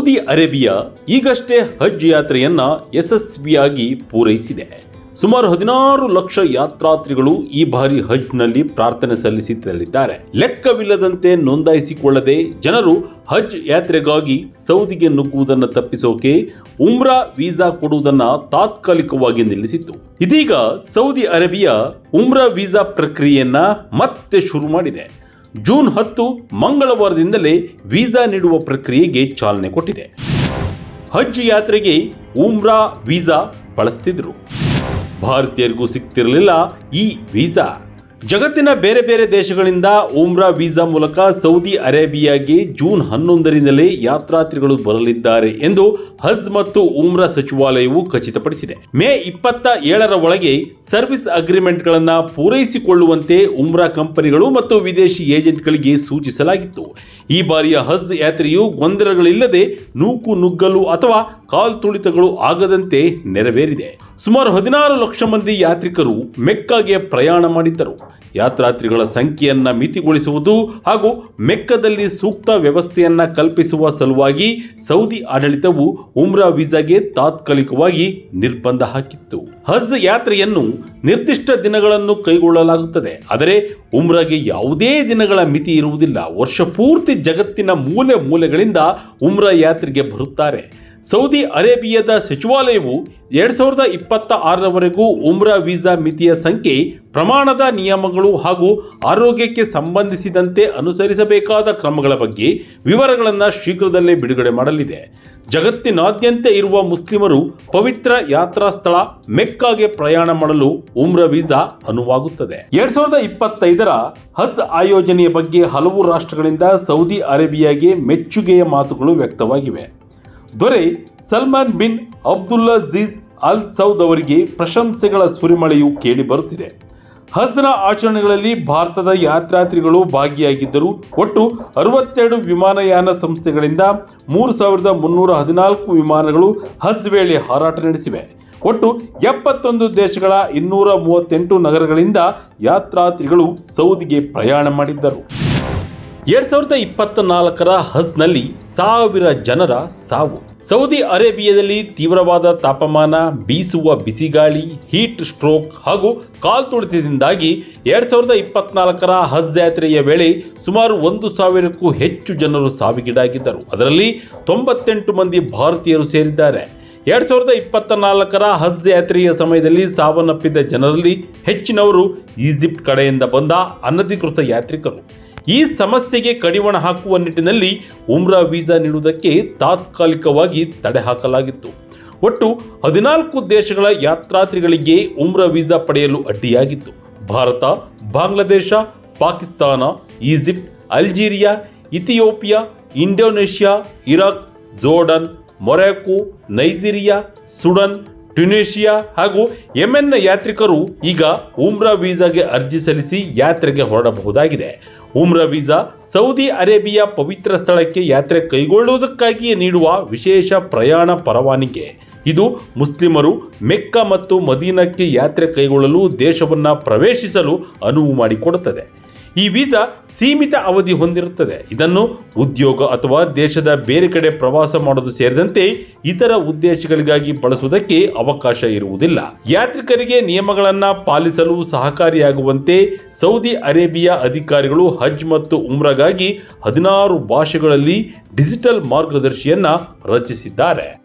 Saudi Arabia ಈಗಷ್ಟೇ ಹಜ್ ಯಾತ್ರೆಯನ್ನ ಯಶಸ್ವಿಯಾಗಿ ಪೂರೈಸಿದೆ. ಸುಮಾರು ಹದಿನಾರು ಲಕ್ಷ ಯಾತ್ರಾರ್ಥಿಗಳು ಈ ಬಾರಿ ಹಜ್ನಲ್ಲಿ ಪ್ರಾರ್ಥನೆ ಸಲ್ಲಿಸಿ ತೆರಳಿದ್ದಾರೆ ಲೆಕ್ಕವಿಲ್ಲದಂತೆ ನೋಂದಾಯಿಸಿಕೊಳ್ಳದೆ ಜನರು ಹಜ್ ಯಾತ್ರೆಗಾಗಿ ಸೌದಿಗೆ ನುಗ್ಗುವುದನ್ನು ತಪ್ಪಿಸೋಕೆ ಉಮ್ರಾ ವೀಸಾ ಕೊಡುವುದನ್ನ ತಾತ್ಕಾಲಿಕವಾಗಿ ನಿಲ್ಲಿಸಿತ್ತು. ಇದೀಗ ಸೌದಿ ಅರೇಬಿಯಾ ಉಮ್ರಾ ವೀಸಾ ಪ್ರಕ್ರಿಯೆಯನ್ನ ಮತ್ತೆ ಶುರು ಮಾಡಿದೆ. ಜೂನ್ ಹತ್ತು ಮಂಗಳವಾರದಿಂದಲೇ ವೀಸಾ ನೀಡುವ ಪ್ರಕ್ರಿಯೆಗೆ ಚಾಲನೆ ಕೊಟ್ಟಿದೆ. ಹಜ್ ಯಾತ್ರೆಗೆ ಉಮ್ರಾ ವೀಸಾ ಬಳಸ್ತಿದ್ರು. ಭಾರತೀಯರಿಗೂ ಸಿಗ್ತಿರಲಿಲ್ಲ ಈ ವೀಸಾ. ಜಗತ್ತಿನ ಬೇರೆ ಬೇರೆ ದೇಶಗಳಿಂದ ಉಮ್ರಾ ವೀಸಾ ಮೂಲಕ ಸೌದಿ ಅರೇಬಿಯಾಗೆ ಜೂನ್ ಹನ್ನೊಂದರಿಂದಲೇ ಯಾತ್ರಾರ್ಥಿಗಳು ಬರಲಿದ್ದಾರೆ ಎಂದು ಹಜ್ ಮತ್ತು ಉಮ್ರಾ ಸಚಿವಾಲಯವು ಖಚಿತಪಡಿಸಿದೆ. ಮೇ ಇಪ್ಪತ್ತ ಏಳರ ಒಳಗೆ ಸರ್ವಿಸ್ ಅಗ್ರಿಮೆಂಟ್ಗಳನ್ನು ಪೂರೈಸಿಕೊಳ್ಳುವಂತೆ ಉಮ್ರಾ ಕಂಪನಿಗಳು ಮತ್ತು ವಿದೇಶಿ ಏಜೆಂಟ್ಗಳಿಗೆ ಸೂಚಿಸಲಾಗಿತ್ತು. ಈ ಬಾರಿಯ ಹಜ್ ಯಾತ್ರೆಯು ಗೊಂದಲಗಳಿಲ್ಲದೆ ನೂಕು ನುಗ್ಗಲು ಅಥವಾ ಕಾಲ್ತುಳಿತಗಳು ಆಗದಂತೆ ನೆರವೇರಿದೆ. ಸುಮಾರು ಹದಿನಾರು ಲಕ್ಷ ಮಂದಿ ಯಾತ್ರಿಕರು ಮೆಕ್ಕಗೆ ಪ್ರಯಾಣ ಮಾಡಿದ್ದರು. ಯಾತ್ರಾರ್ಥಿಗಳ ಸಂಖ್ಯೆಯನ್ನ ಮಿತಿಗೊಳಿಸುವುದು ಹಾಗೂ ಮೆಕ್ಕದಲ್ಲಿ ಸೂಕ್ತ ವ್ಯವಸ್ಥೆಯನ್ನ ಕಲ್ಪಿಸುವ ಸಲುವಾಗಿ ಸೌದಿ ಆಡಳಿತವು ಉಮ್ರಾ ವೀಸಾಗೆ ತಾತ್ಕಾಲಿಕವಾಗಿ ನಿರ್ಬಂಧ ಹಾಕಿತ್ತು. ಹಜ್ ಯಾತ್ರೆಯನ್ನು ನಿರ್ದಿಷ್ಟ ದಿನಗಳನ್ನು ಕೈಗೊಳ್ಳಲಾಗುತ್ತದೆ. ಆದರೆ ಉಮ್ರಾಗೆ ಯಾವುದೇ ದಿನಗಳ ಮಿತಿ ಇರುವುದಿಲ್ಲ. ವರ್ಷ ಪೂರ್ತಿ ಜಗತ್ತಿನ ಮೂಲೆ ಮೂಲೆಗಳಿಂದ ಉಮ್ರಾ ಯಾತ್ರೆಗೆ ಬರುತ್ತಾರೆ. ಸೌದಿ ಅರೇಬಿಯಾದ ಸಚಿವಾಲಯವು ಎರಡ್ ಸಾವಿರದ ಇಪ್ಪತ್ತ ಆರರವರೆಗೂ ಉಮ್ರಾ ವೀಸಾ ಮಿತಿಯ ಸಂಖ್ಯೆ, ಪ್ರಮಾಣದ ನಿಯಮಗಳು ಹಾಗೂ ಆರೋಗ್ಯಕ್ಕೆ ಸಂಬಂಧಿಸಿದಂತೆ ಅನುಸರಿಸಬೇಕಾದ ಕ್ರಮಗಳ ಬಗ್ಗೆ ವಿವರಗಳನ್ನು ಶೀಘ್ರದಲ್ಲೇ ಬಿಡುಗಡೆ ಮಾಡಲಿದೆ. ಜಗತ್ತಿನಾದ್ಯಂತ ಇರುವ ಮುಸ್ಲಿಮರು ಪವಿತ್ರ ಯಾತ್ರಾ ಸ್ಥಳ ಮೆಕ್ಕಾಗೆ ಪ್ರಯಾಣ ಮಾಡಲು ಉಮ್ರ ವೀಸಾ ಅನುವಾಗುತ್ತದೆ. ಎರಡ್ ಸಾವಿರದ ಇಪ್ಪತ್ತೈದರ ಹಜ್ ಆಯೋಜನೆಯ ಬಗ್ಗೆ ಹಲವು ರಾಷ್ಟ್ರಗಳಿಂದ ಸೌದಿ ಅರೇಬಿಯಾಗೆ ಮೆಚ್ಚುಗೆಯ ಮಾತುಗಳು ವ್ಯಕ್ತವಾಗಿವೆ. ದೊರೆ Salman bin Abdullah ಜೀಜ್ Al Saud ಅವರಿಗೆ ಪ್ರಶಂಸೆಗಳ ಸುರಿಮಳೆಯು ಕೇಳಿ ಬರುತ್ತಿದೆ. ಹಜ್ನ ಆಚರಣೆಗಳಲ್ಲಿ ಭಾರತದ ಯಾತ್ರಾರ್ಥಿಗಳು ಭಾಗಿಯಾಗಿದ್ದರು ಒಟ್ಟು ಅರವತ್ತೆರಡು ವಿಮಾನಯಾನ ಸಂಸ್ಥೆಗಳಿಂದ ಮೂರು ಸಾವಿರದ ಮುನ್ನೂರ ಹದಿನಾಲ್ಕು ವಿಮಾನಗಳು ಹಜ್ ವೇಳೆ ಹಾರಾಟ ನಡೆಸಿವೆ. ಒಟ್ಟು ಎಪ್ಪತ್ತೊಂದು ದೇಶಗಳ ಇನ್ನೂರ ಮೂವತ್ತೆಂಟು ನಗರಗಳಿಂದ ಯಾತ್ರಾರ್ಥಿಗಳು ಸೌದಿಗೆ ಪ್ರಯಾಣ ಮಾಡಿದ್ದರು. ಎರಡ್ ಸಾವಿರದ ಇಪ್ಪತ್ತ ನಾಲ್ಕರ ಹಜ್ನಲ್ಲಿ ಸಾವಿರ ಜನರ ಸಾವು. ಸೌದಿ ಅರೇಬಿಯಾದಲ್ಲಿ ತೀವ್ರವಾದ ತಾಪಮಾನ, ಬೀಸುವ ಬಿಸಿಗಾಳಿ ಹೀಟ್ ಸ್ಟ್ರೋಕ್ ಹಾಗೂ ಕಾಲ್ತುಳಿತದಿಂದಾಗಿ ಎರಡ್ ಸಾವಿರದ ಇಪ್ಪತ್ನಾಲ್ಕರ ಹಜ್ ಯಾತ್ರೆಯ ವೇಳೆ ಸುಮಾರು ಒಂದು ಸಾವಿರಕ್ಕೂ ಹೆಚ್ಚು ಜನರು ಸಾವಿಗೀಡಾಗಿದ್ದರು. ಅದರಲ್ಲಿ ತೊಂಬತ್ತೆಂಟು ಮಂದಿ ಭಾರತೀಯರು ಸೇರಿದ್ದಾರೆ. ಎರಡ್ ಸಾವಿರದ ಇಪ್ಪತ್ತ ನಾಲ್ಕರ ಹಜ್ ಯಾತ್ರೆಯ ಸಮಯದಲ್ಲಿ ಸಾವನ್ನಪ್ಪಿದ ಜನರಲ್ಲಿ ಹೆಚ್ಚಿನವರು ಈಜಿಪ್ಟ್ ಕಡೆಯಿಂದ ಬಂದ ಅನಧಿಕೃತ ಯಾತ್ರಿಕರು. ಈ ಸಮಸ್ಯೆಗೆ ಕಡಿವಾಣ ಹಾಕುವ ನಿಟ್ಟಿನಲ್ಲಿ ಉಮ್ರಾ ವೀಸಾ ನೀಡುವುದಕ್ಕೆ ತಾತ್ಕಾಲಿಕವಾಗಿ ತಡೆ ಹಾಕಲಾಗಿತ್ತು. ಒಟ್ಟು ಹದಿನಾಲ್ಕು ದೇಶಗಳ ಯಾತ್ರಾರ್ಥಿಗಳಿಗೆ ಉಮ್ರಾ ವೀಸಾ ಪಡೆಯಲು ಅಡ್ಡಿಯಾಗಿತ್ತು. Bharat, Bangladesh, Pakistan, Egypt, Algeria, Ethiopia, Indonesia, Iraq, Jordan Morocco Nigeria, Sudan Tunisia ಹಾಗೂ ಯೆಮೆನ್ನ ಯಾತ್ರಿಕರು ಈಗ ಉಮ್ರಾ ವೀಸಾಗೆ ಅರ್ಜಿ ಸಲ್ಲಿಸಿ ಯಾತ್ರೆಗೆ ಹೊರಡಬಹುದಾಗಿದೆ. ಉಮ್ರಾ ವೀಸಾ ಸೌದಿ ಅರೇಬಿಯಾ ಪವಿತ್ರ ಸ್ಥಳಕ್ಕೆ ಯಾತ್ರೆ ಕೈಗೊಳ್ಳುವುದಕ್ಕಾಗಿಯೇ ನೀಡುವ ವಿಶೇಷ ಪ್ರಯಾಣ ಪರವಾನಿಗೆ. ಇದು ಮುಸ್ಲಿಮರು ಮೆಕ್ಕ ಮತ್ತು ಮದೀನಕ್ಕೆ ಯಾತ್ರೆ ಕೈಗೊಳ್ಳಲು ದೇಶವನ್ನು ಪ್ರವೇಶಿಸಲು ಅನುವು ಮಾಡಿಕೊಡುತ್ತದೆ. ಈ ವೀಸಾ ಸೀಮಿತ ಅವಧಿ ಹೊಂದಿರುತ್ತದೆ. ಇದನ್ನು ಉದ್ಯೋಗ ಅಥವಾ ದೇಶದ ಬೇರೆ ಕಡೆ ಪ್ರವಾಸ ಮಾಡೋದು ಸೇರಿದಂತೆ ಇತರ ಉದ್ದೇಶಗಳಿಗಾಗಿ ಬಳಸುವುದಕ್ಕೆ ಅವಕಾಶ ಇರುವುದಿಲ್ಲ. ಯಾತ್ರಿಕರಿಗೆ ನಿಯಮಗಳನ್ನು ಪಾಲಿಸಲು ಸಹಕಾರಿಯಾಗುವಂತೆ ಸೌದಿ ಅರೇಬಿಯಾ ಅಧಿಕಾರಿಗಳು ಹಜ್ ಮತ್ತು ಉಮ್ರಾಗಾಗಿ ಹದಿನಾರು ಭಾಷೆಗಳಲ್ಲಿ ಡಿಜಿಟಲ್ ಮಾರ್ಗದರ್ಶಿಯನ್ನ ರಚಿಸಿದ್ದಾರೆ.